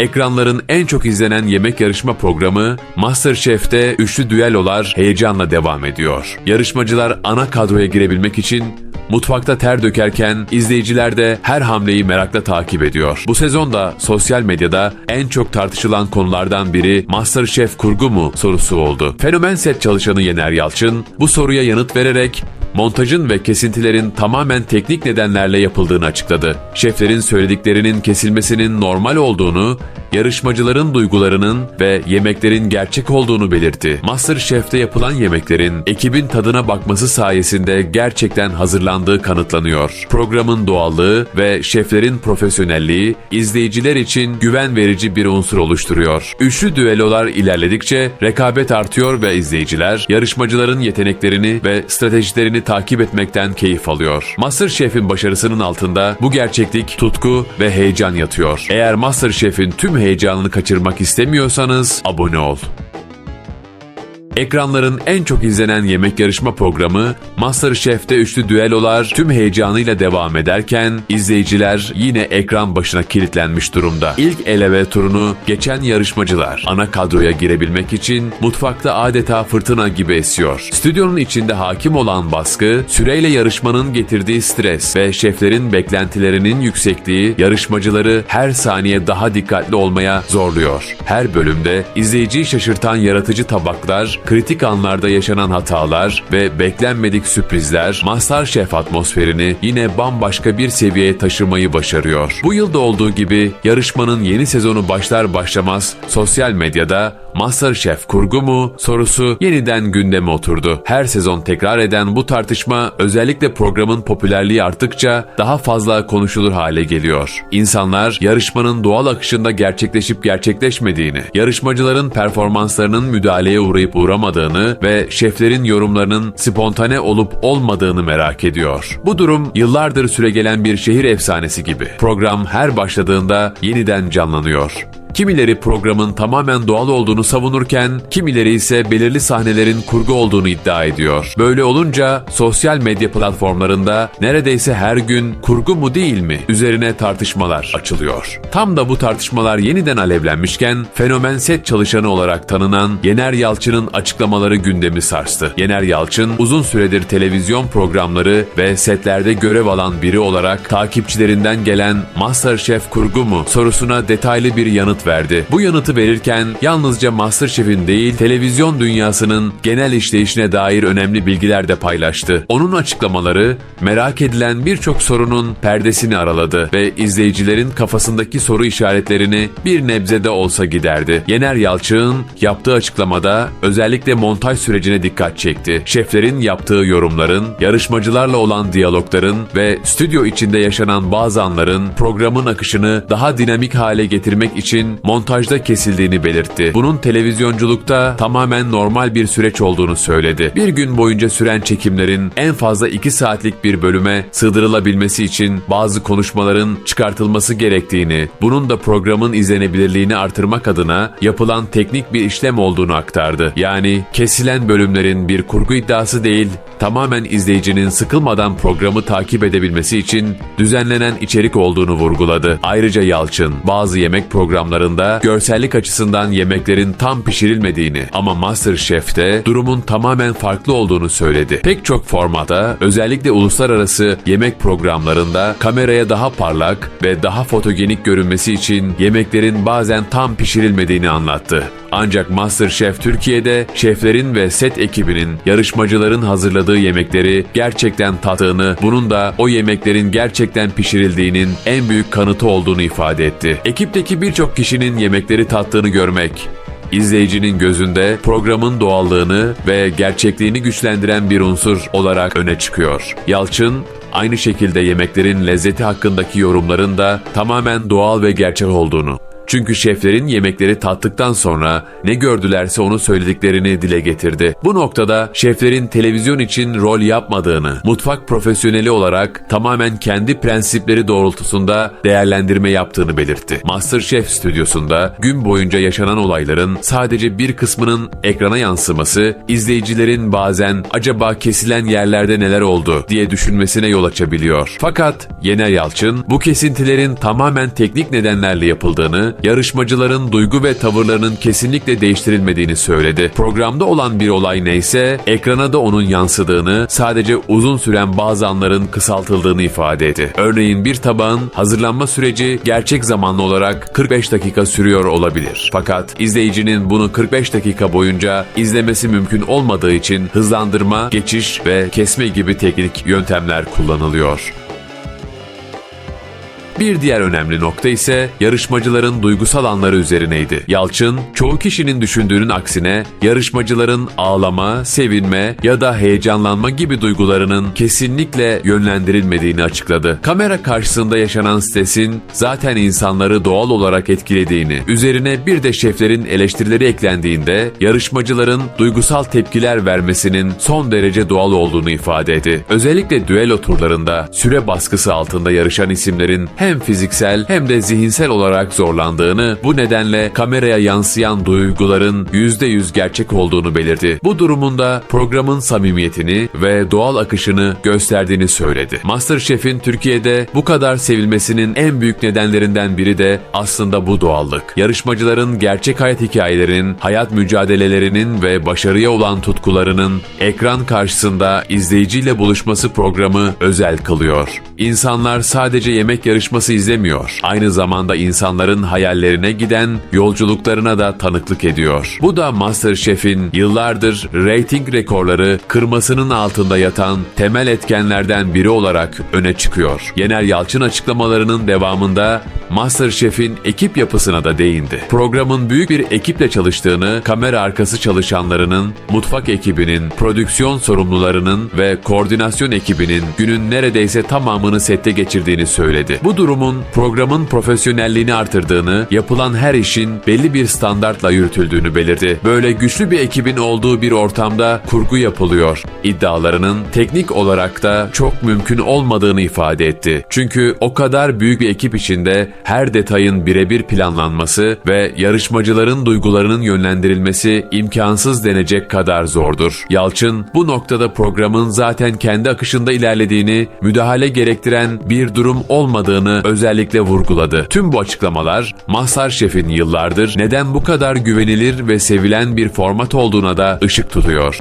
Ekranların en çok izlenen yemek yarışma programı MasterChef'te üçlü düellolar heyecanla devam ediyor. Yarışmacılar ana kadroya girebilmek için mutfakta ter dökerken izleyiciler de her hamleyi merakla takip ediyor. Bu sezonda sosyal medyada en çok tartışılan konulardan biri MasterChef kurgu mu sorusu oldu. Fenomen set çalışanı Yener Yalçın bu soruya yanıt vererek montajın ve kesintilerin tamamen teknik nedenlerle yapıldığını açıkladı. Şeflerin söylediklerinin kesilmesinin normal olduğunu, yarışmacıların duygularının ve yemeklerin gerçek olduğunu belirtti. MasterChef'te yapılan yemeklerin ekibin tadına bakması sayesinde gerçekten hazırlandığı kanıtlanıyor. Programın doğallığı ve şeflerin profesyonelliği izleyiciler için güven verici bir unsur oluşturuyor. Üçlü düellolar ilerledikçe rekabet artıyor ve izleyiciler yarışmacıların yeteneklerini ve stratejilerini takip etmekten keyif alıyor. MasterChef'in başarısının altında bu gerçeklik, tutku ve heyecan yatıyor. Eğer MasterChef'in tüm heyecanını kaçırmak istemiyorsanız abone ol. Ekranların en çok izlenen yemek yarışma programı MasterChef'te üçlü düellolar tüm heyecanıyla devam ederken izleyiciler yine ekran başına kilitlenmiş durumda. İlk eleve turunu geçen yarışmacılar ana kadroya girebilmek için mutfakta adeta fırtına gibi esiyor. Stüdyonun içinde hakim olan baskı, süreyle yarışmanın getirdiği stres ve şeflerin beklentilerinin yüksekliği yarışmacıları her saniye daha dikkatli olmaya zorluyor. Her bölümde izleyiciyi şaşırtan yaratıcı tabaklar, kritik anlarda yaşanan hatalar ve beklenmedik sürprizler MasterChef atmosferini yine bambaşka bir seviyeye taşımayı başarıyor. Bu yılda olduğu gibi yarışmanın yeni sezonu başlar başlamaz sosyal medyada MasterChef kurgu mu sorusu yeniden gündeme oturdu. Her sezon tekrar eden bu tartışma özellikle programın popülerliği arttıkça daha fazla konuşulur hale geliyor. İnsanlar yarışmanın doğal akışında gerçekleşip gerçekleşmediğini, yarışmacıların performanslarının müdahaleye uğrayıp uğramadığını ve şeflerin yorumlarının spontane olup olmadığını merak ediyor. Bu durum yıllardır süregelen bir şehir efsanesi gibi. Program her başladığında yeniden canlanıyor. Kimileri programın tamamen doğal olduğunu savunurken, kimileri ise belirli sahnelerin kurgu olduğunu iddia ediyor. Böyle olunca sosyal medya platformlarında neredeyse her gün kurgu mu değil mi üzerine tartışmalar açılıyor. Tam da bu tartışmalar yeniden alevlenmişken fenomen set çalışanı olarak tanınan Yener Yalçın'ın açıklamaları gündemi sarstı. Yener Yalçın uzun süredir televizyon programları ve setlerde görev alan biri olarak takipçilerinden gelen MasterChef kurgu mu sorusuna detaylı bir yanıt verdi. Bu yanıtı verirken yalnızca MasterChef'in değil televizyon dünyasının genel işleyişine dair önemli bilgiler de paylaştı. Onun açıklamaları merak edilen birçok sorunun perdesini araladı ve izleyicilerin kafasındaki soru işaretlerini bir nebzede olsa giderdi. Yener Yalçın yaptığı açıklamada özellikle montaj sürecine dikkat çekti. Şeflerin yaptığı yorumların, yarışmacılarla olan diyalogların ve stüdyo içinde yaşanan bazı anların programın akışını daha dinamik hale getirmek için montajda kesildiğini belirtti. Bunun televizyonculukta tamamen normal bir süreç olduğunu söyledi. Bir gün boyunca süren çekimlerin en fazla 2 saatlik bir bölüme sığdırılabilmesi için bazı konuşmaların çıkartılması gerektiğini, bunun da programın izlenebilirliğini artırmak adına yapılan teknik bir işlem olduğunu aktardı. Yani kesilen bölümlerin bir kurgu iddiası değil, tamamen izleyicinin sıkılmadan programı takip edebilmesi için düzenlenen içerik olduğunu vurguladı. Ayrıca Yalçın bazı yemek programlarında görsellik açısından yemeklerin tam pişirilmediğini ama MasterChef'te durumun tamamen farklı olduğunu söyledi. Pek çok formata özellikle uluslararası yemek programlarında kameraya daha parlak ve daha fotogenik görünmesi için yemeklerin bazen tam pişirilmediğini anlattı. Ancak MasterChef Türkiye'de şeflerin ve set ekibinin yarışmacıların hazırladığı yemekleri gerçekten tattığını, bunun da o yemeklerin gerçekten pişirildiğinin en büyük kanıtı olduğunu ifade etti. Ekipteki birçok kişinin yemekleri tattığını görmek, izleyicinin gözünde programın doğallığını ve gerçekliğini güçlendiren bir unsur olarak öne çıkıyor. Yalçın, aynı şekilde yemeklerin lezzeti hakkındaki yorumların da tamamen doğal ve gerçek olduğunu, çünkü şeflerin yemekleri tattıktan sonra ne gördülerse onu söylediklerini dile getirdi. Bu noktada şeflerin televizyon için rol yapmadığını, mutfak profesyoneli olarak tamamen kendi prensipleri doğrultusunda değerlendirme yaptığını belirtti. MasterChef stüdyosunda gün boyunca yaşanan olayların sadece bir kısmının ekrana yansıması, izleyicilerin bazen acaba kesilen yerlerde neler oldu diye düşünmesine yol açabiliyor. Fakat Yener Yalçın bu kesintilerin tamamen teknik nedenlerle yapıldığını yarışmacıların duygu ve tavırlarının kesinlikle değiştirilmediğini söyledi. Programda olan bir olay neyse ekrana da onun yansıdığını, sadece uzun süren bazı anların kısaltıldığını ifade etti. Örneğin bir tabağın hazırlanma süreci gerçek zamanlı olarak 45 dakika sürüyor olabilir. Fakat izleyicinin bunu 45 dakika boyunca izlemesi mümkün olmadığı için hızlandırma, geçiş ve kesme gibi teknik yöntemler kullanılıyor. Bir diğer önemli nokta ise yarışmacıların duygusal anları üzerineydi. Yalçın, çoğu kişinin düşündüğünün aksine yarışmacıların ağlama, sevinme ya da heyecanlanma gibi duygularının kesinlikle yönlendirilmediğini açıkladı. Kamera karşısında yaşanan stresin zaten insanları doğal olarak etkilediğini, üzerine bir de şeflerin eleştirileri eklendiğinde yarışmacıların duygusal tepkiler vermesinin son derece doğal olduğunu ifade etti. Özellikle düello turlarında süre baskısı altında yarışan isimlerin hem fiziksel hem de zihinsel olarak zorlandığını, bu nedenle kameraya yansıyan duyguların %100 gerçek olduğunu belirtti. Bu durumunda programın samimiyetini ve doğal akışını gösterdiğini söyledi. MasterChef'in Türkiye'de bu kadar sevilmesinin en büyük nedenlerinden biri de aslında bu doğallık. Yarışmacıların gerçek hayat hikayelerinin, hayat mücadelelerinin ve başarıya olan tutkularının ekran karşısında izleyiciyle buluşması programı özel kılıyor. İnsanlar sadece yemek yarışması izlemiyor. Aynı zamanda insanların hayallerine giden yolculuklarına da tanıklık ediyor. Bu da MasterChef'in yıllardır reyting rekorları kırmasının altında yatan temel etkenlerden biri olarak öne çıkıyor. Yener Yalçın açıklamalarının devamında MasterChef'in ekip yapısına da değindi. Programın büyük bir ekiple çalıştığını, kamera arkası çalışanlarının, mutfak ekibinin, prodüksiyon sorumlularının ve koordinasyon ekibinin günün neredeyse tamamını sette geçirdiğini söyledi. Bu durumun programın profesyonelliğini artırdığını, yapılan her işin belli bir standartla yürütüldüğünü belirtti. Böyle güçlü bir ekibin olduğu bir ortamda kurgu yapılıyor. İddialarının teknik olarak da çok mümkün olmadığını ifade etti. Çünkü o kadar büyük bir ekip içinde her detayın birebir planlanması ve yarışmacıların duygularının yönlendirilmesi imkansız denecek kadar zordur. Yalçın bu noktada programın zaten kendi akışında ilerlediğini, müdahale gerektiren bir durum olmadığını özellikle vurguladı. Tüm bu açıklamalar MasterChef'in yıllardır neden bu kadar güvenilir ve sevilen bir format olduğuna da ışık tutuyor.